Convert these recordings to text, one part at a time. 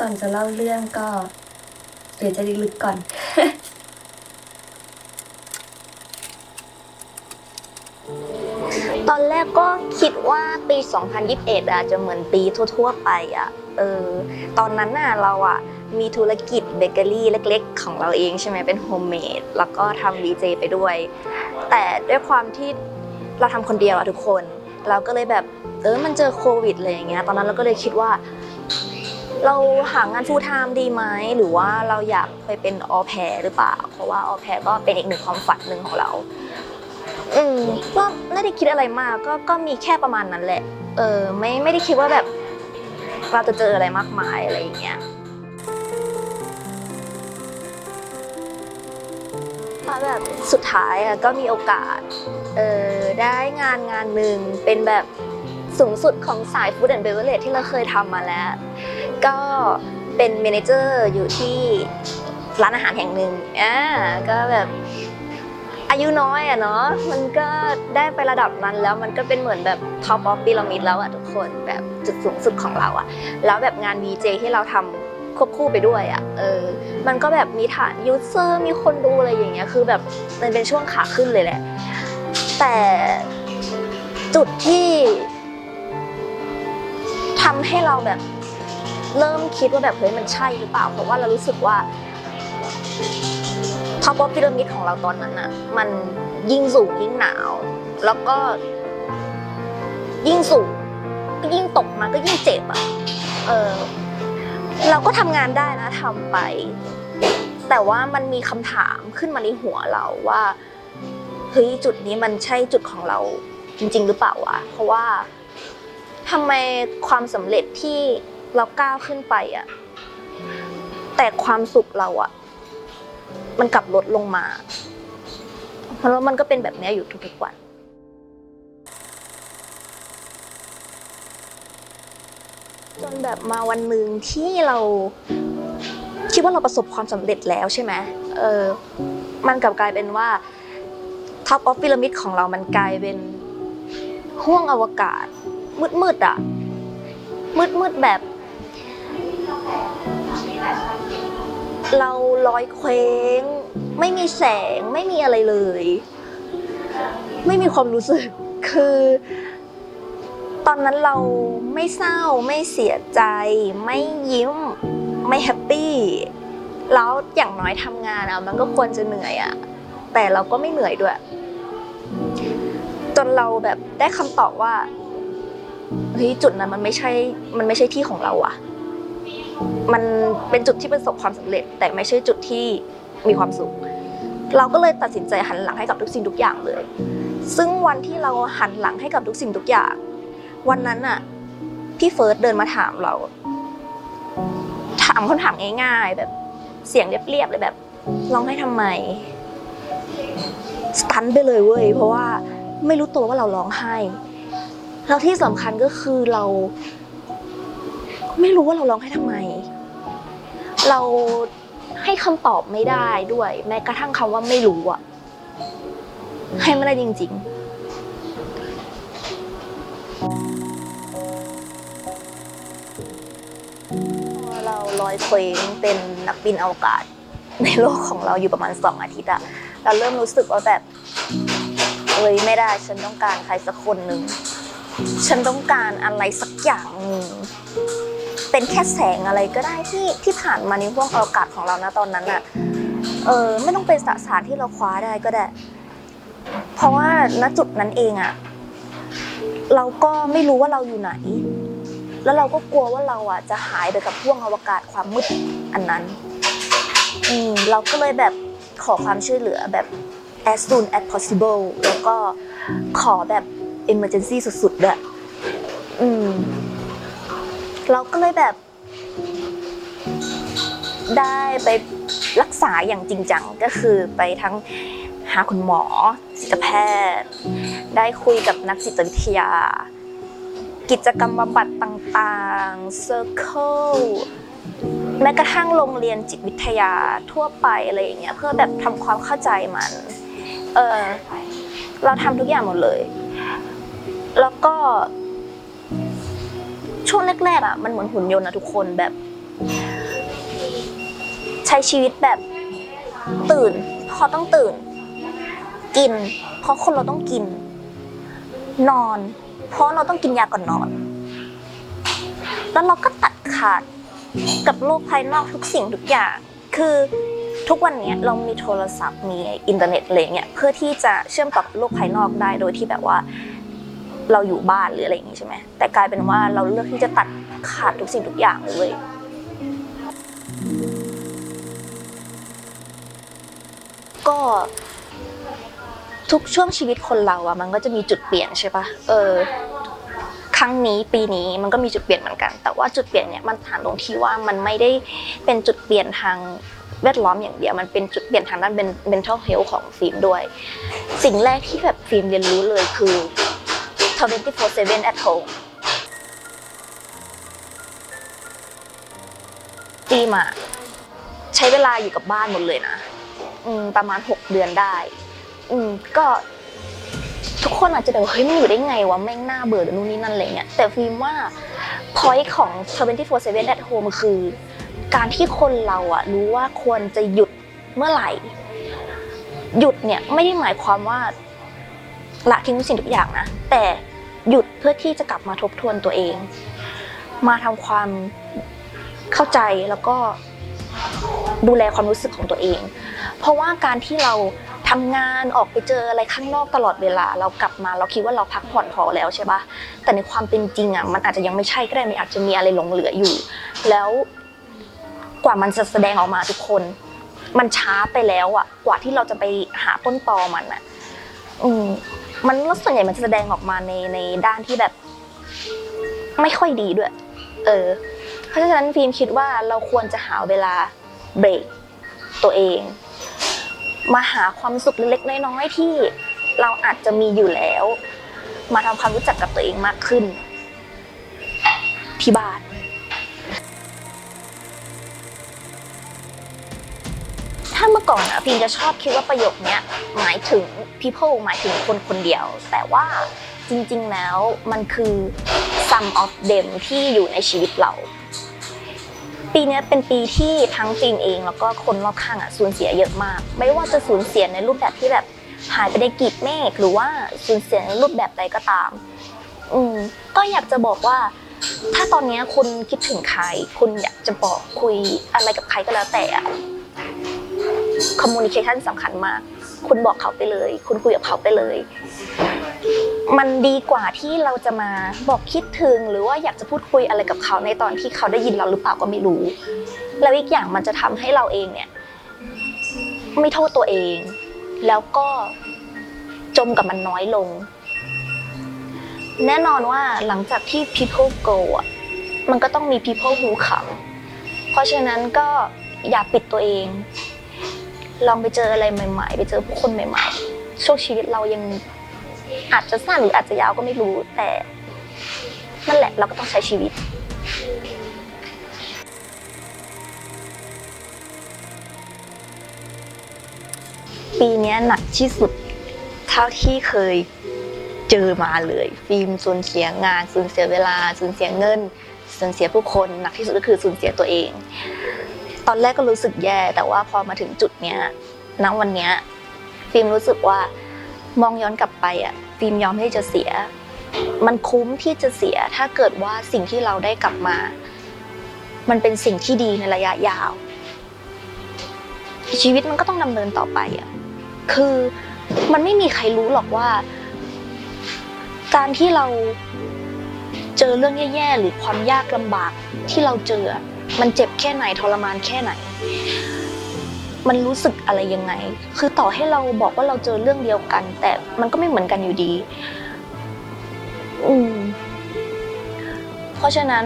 ก่อนจะเล่าเรื่องก็เดี๋ยวจะลึกๆก่อน ตอนแรกก็คิดว่าปี 2021 อาจจะเหมือนปีทั่ว ๆ ไปอะ เออ ตอนนั้นน่ะเราอะมีธุรกิจเบเกอรี่เล็ก ๆ ของเราเองใช่ไหมเป็นโฮมเมดแล้วก็ทำวีเจไปด้วย แต่ด้วยความที่เราทำคนเดียวอะทุกคน เราก็เลยแบบเออมันเจอโควิดอะไรอย่างเงี้ยตอนนั้นเราก็เลยคิดว่า เราหางานฟูลไทม์ดีไหมหรือว่าเราอยากไปเป็นออแพรหรือเปล่า เพราะว่าออแพรก็เป็นอีกหนึ่งความฝันหนึ่งของเรา อืมก็ไม่ได้คิดอะไรมากก็ก็มีแค่ประมาณนั้นแหละ เออไม่ไม่ได้คิดว่าแบบ เราจะเจออะไรมากมายอะไรอย่างเงี้ยมาแบบสุดท้ายอะก็มีโอกาสเออได้งานงานหนึ่งเป็นแบบสูงสุดของสาย Food and Beverage ที่เราเคยทำมาแล้ว ก็เป็นเมนเจอร์อยู่ที่ร้านอาหารแห่งหนึ่งอ่าก็แบบอายุน้อยอะเนาะมันก็ได้ไประดับนั้นแล้วมันก็เป็นเหมือนแบบท็อปออฟพีระมิดแล้วอะทุกคนแบบจุดสูงสุดของเราอะแล้วแบบงาน VJ ที่เราทำควบคู่ไปด้วยอะเออมันก็แบบมีฐานยูเซอร์มีคนดูอะไรอย่างเงี้ยคือแบบมันเป็นช่วงขาขึ้นเลยแหละ แต่จุดที่ทำให้เราแบบ เริ่มคิดว่าแบบเฮ้ยมันใช่หรือเปล่า เพราะว่าเรารู้สึกว่าท็อปออฟพีระมิดของเราตอนนั้นอะมันยิ่งสูงยิ่งหนาว แล้วก็ ยิ่งสูงก็ยิ่งตกมาก็ยิ่งเจ็บอะเออเราก็ทำงานได้นะทำไป แต่ว่ามันมีคำถามขึ้นมาในหัวเราว่าเฮ้ยจุดนี้มันใช่จุดของเราจริง ๆ หรือเปล่าวะเพราะว่าทำไมความสำเร็จที่ เราก้าวขึ้นไปอะแต่ความสุขเราอะมันกลับลดลงมา เพราะว่ามันก็เป็นแบบนี้อยู่ทุกๆวันจนแบบมาวันหนึ่งที่เราคิดว่าเราประสบความสำเร็จแล้วใช่ไหมเออมันกลับกลายเป็นว่าท็อปออฟพีระมิดของเรามันกลายเป็นห้วงอวกาศ มืดๆอะ มืดๆแบบ เราลอยเคว้ง ไม่มีแสงไม่มีอะไรเลย ไม่มีความรู้สึกคือ ตอนนั้นเราไม่เศร้าไม่เสียใจ ไม่ยิ้ม ไม่แฮปปี้แล้วอย่างน้อยทำงานอะมันก็ควรจะเหนื่อยอะแต่เราก็ไม่เหนื่อยด้วย จนเราแบบได้คำตอบว่าเฮ้ยจุดนั้นมันไม่ใช่ มันไม่ใช่ที่ของเราอะ มันเป็นจุดที่ประสบความสำเร็จ แต่ไม่ใช่จุดที่มีความสุข เราก็เลยตัดสินใจหันหลังให้กับทุกสิ่งทุกอย่างเลย ซึ่งวันที่เราหันหลังให้กับทุกสิ่งทุกอย่าง วันนั้นอะพี่เฟิร์สเดินมาถามเรา ถามคำถามง่าย ๆ แบบเสียงเรียบๆเลยแบบร้องให้ทำไมสตันไปเลยเว้ยเพราะว่าไม่รู้ตัวว่าเราร้องไห้แล้วที่สำคัญก็คือเรา ไม่รู้ว่าเราร้องไห้ทำไม เราให้คำตอบไม่ได้ด้วย แม้กระทั่งคำว่าไม่รู้อะให้ไม่ได้จริง ๆเราลอยเคว้งเป็นนักบินอวกาศ ในโลกของเราอยู่ประมาณสองอาทิตย์อะเราเริ่มรู้สึกว่าแบบเอ้ยไม่ได้ฉันต้องการใครสักคนหนึ่ง ฉันต้องการอะไรสักอย่างหนึ่ง เป็นแค่แสงอะไรก็ได้ที่ที่ผ่านมาในห้วงอวกาศของเรานะตอนนั้นอะเออไม่ต้องเป็นสสารที่เราคว้าได้ก็ได้ เพราะว่าณจุดนั้นเองอะเราก็ไม่รู้ว่าเราอยู่ไหน แล้วเราก็กลัวว่าเราอะจะหายไปกับห้วงอวกาศความมืดอันนั้นอืมเราก็เลยแบบขอความช่วยเหลือแบบ as soon as possible แล้วก็ขอแบบ emergency สุดๆด้วยอืม เราก็เลยแบบ ได้ไปรักษาอย่างจริงจังก็คือไปทั้งหาคุณหมอจิตแพทย์ ได้คุยกับนักจิตวิทยา กิจกรรมบำบัดต่างๆ Circle แม้กระทั่งโรงเรียนจิตวิทยาทั่วไปอะไรอย่างเงี้ยเพื่อแบบทำความเข้าใจมัน เออเราทำทุกอย่างหมดเลย แล้วก็ ช่วงแรกๆอะมันเหมือนหุ่นยนต์นะทุกคนแบบ ใช้ชีวิตแบบ ตื่นเพราะต้องตื่น กิน เพราะคนเราต้องกิน นอน เพราะเราต้องกินยาก่อนนอน แล้วเราก็ตัดขาดกับโลกภายนอกทุกสิ่งทุกอย่าง คือทุกวันนี้เรามีโทรศัพท์มีอินเทอร์เน็ตอะไรเงี้ยเพื่อที่จะเชื่อมต่อกับโลกภายนอกได้โดยที่แบบว่า เราอยู่บ้านหรืออะไรอย่างงี้ใช่ไหมแต่กลายเป็นว่าเราเลือกที่จะตัดขาดทุกสิ่งทุกอย่างเลยก็ทุกช่วงชีวิตคนเราอะมันก็จะมีจุดเปลี่ยนใช่ปะเออ ครั้งนี้ปีนี้มันก็มีจุดเปลี่ยนเหมือนกัน แต่ว่าจุดเปลี่ยนเนี่ยมันฐานตรงที่ว่ามันไม่ได้เป็นจุดเปลี่ยนทางแวดล้อมอย่างเดียว มันเป็นจุดเปลี่ยนทางด้าน mental health ของฟิล์มด้วย สิ่งแรกที่แบบฟิล์มเรียนรู้เลยคือ 24/7 at home ฟิล์มอะใช้เวลาอยู่กับบ้านหมดเลยนะประมาณ 6 เดือนได้ อืมก็ทุกคนอาจจะแบบว่าเฮ้ยมันอยู่ได้ไงวะแม่งน่าเบื่อหรือนู่นนี่นั่นอะไรเงี้ยแต่ฟิล์มว่า point ของ24/7 at home คือ การที่คนเราอะรู้ว่าควรจะหยุดเมื่อไหร่ หยุดเนี่ยไม่ได้หมายความว่าละทิ้งทุกสิ่งทุกอย่างนะแต่ หยุดเพื่อที่จะกลับมาทบทวนตัวเอง มาทำความเข้าใจแล้วก็ดูแลความรู้สึกของตัวเอง เพราะว่าการที่เราทำงานออกไปเจออะไรข้างนอกตลอดเวลา เรากลับมาเราคิดว่าเราพักผ่อนพอแล้วใช่ปะแต่ในความเป็นจริงอะมันอาจจะยังไม่ใช่ก็ได้มันอาจจะมีอะไรหลงเหลืออยู่ แล้วกว่ามันจะแสดงออกมาทุกคน มันช้าไปแล้วอะ กว่าที่เราจะไปหาต้นตอมันอะ อืม มันส่วนใหญ่มันจะแสดงออกมาในในด้านที่แบบ ไม่ค่อยดีด้วย เออ เพราะฉะนั้นฟิล์มคิดว่าเราควรจะหาเวลาเบรกตัวเอง มาหาความสุขเล็กๆน้อยๆที่เราอาจจะมีอยู่แล้ว มาทำความรู้จักกับตัวเองมากขึ้นที่บ้าน ถ้าเมื่อก่อนอะพิมจะชอบคิดว่าประโยคเนี้ยหมายถึง people หมายถึงคนคนเดียว แต่ว่าจริงๆแล้วมันคือ some of them ที่อยู่ในชีวิตเรา ปีนี้เป็นปีที่ทั้งฟิล์มเอง แล้วก็คนรอบข้างอะสูญเสียเยอะมาก ไม่ว่าจะสูญเสียในรูปแบบที่แบบหายไปในกีบเมฆหรือว่าสูญเสียในรูปแบบใดก็ตาม อืมก็อยากจะบอกว่า ถ้าตอนนี้คุณคิดถึงใคร คุณอยากจะบอกคุยอะไรกับใครก็แล้วแต่อะ คอมมูนิเคชันสำคัญมาก คุณบอกเขาไปเลย คุณคุยกับเขาไปเลย มันดีกว่าที่เราจะมาบอกคิดถึง หรือว่าอยากจะพูดคุยอะไรกับเขาในตอนที่เขาได้ยินเราหรือเปล่าก็ไม่รู้ แล้วอีกอย่างมันจะทำให้เราเองเนี่ย ไม่โทษตัวเอง แล้วก็จมกับมันน้อยลง แน่นอนว่าหลังจากที่ people go อะมันก็ต้องมี people who come เพราะฉะนั้นก็อย่าปิดตัวเอง ลองไปเจออะไรใหม่ ๆ ไปเจอผู้คนใหม่ ๆ ช่วงชีวิตเรายังอาจจะสั้นหรืออาจจะยาวก็ไม่รู้ แต่นั่นแหละเราก็ต้องใช้ชีวิตปีนี้หนักที่สุดเท่าที่เคยเจอมาเลย ฟิล์มสูญเสียงานสูญเสียเวลาสูญเสียเงินสูญเสียผู้คนหนักที่สุดก็คือสูญเสียตัวเอง ตอนแรกก็รู้สึกแย่แต่ว่าพอมาถึงจุดเนี้ยณวันเนี้ยฟิล์มรู้สึกว่ามองย้อนกลับไปอะฟิล์มยอมที่จะเสีย มันคุ้มที่จะเสียถ้าเกิดว่าสิ่งที่เราได้กลับมา มันเป็นสิ่งที่ดีในระยะยาว ชีวิตมันก็ต้องดำเนินต่อไปอะคือมันไม่มีใครรู้หรอกว่า การที่เราเจอเรื่องแย่ๆหรือความยากลำบากที่เราเจอ มันเจ็บแค่ไหนทรมานแค่ไหน มันรู้สึกอะไรยังไง คือต่อให้เราบอกว่าเราเจอเรื่องเดียวกัน แต่มันก็ไม่เหมือนกันอยู่ดี อืม เพราะฉะนั้น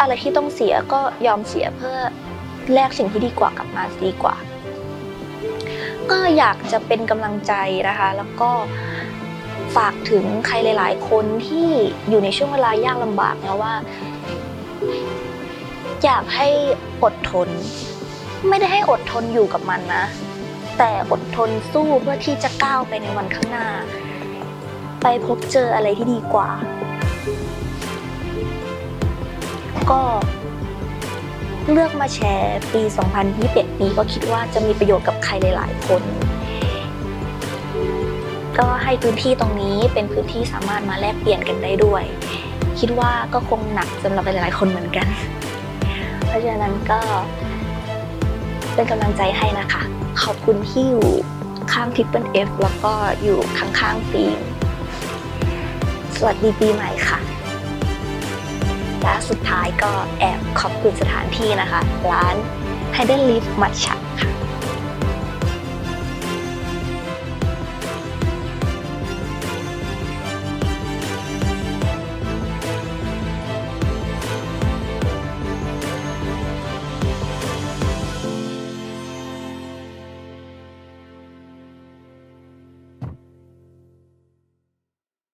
อะไรที่ต้องเสียก็ยอมเสียเพื่อแลกสิ่งที่ดีกว่ากลับมาดีกว่า ก็อยากจะเป็นกำลังใจนะคะ แล้วก็ฝากถึงใครหลาย ๆ คนที่อยู่ในช่วงเวลายากลำบากนะว่า อยากให้อดทน ไม่ได้ให้อดทนอยู่กับมันนะ แต่อดทนสู้เพื่อที่จะก้าวไปในวันข้างหน้า ไปพบเจออะไรที่ดีกว่า ก็เลือกมาแชร์ปี 2021 นี้ก็คิดว่าจะมีประโยชน์กับใครหลาย ๆ คน ก็ให้พื้นที่ตรงนี้เป็นพื้นที่สามารถมาแลกเปลี่ยนกันได้ด้วย คิดว่าก็คงหนักสำหรับหลาย ๆ คนเหมือนกัน เพราะฉะนั้นก็เป็นกำลังใจให้นะคะ ขอบคุณที่อยู่ข้างทิปเปิลเอฟแล้วก็อยู่ข้างๆฟิล์มสวัสดีปีใหม่ค่ะ และสุดท้ายก็แอบขอบคุณสถานที่นะคะ ร้าน Hidden Leaf Matcha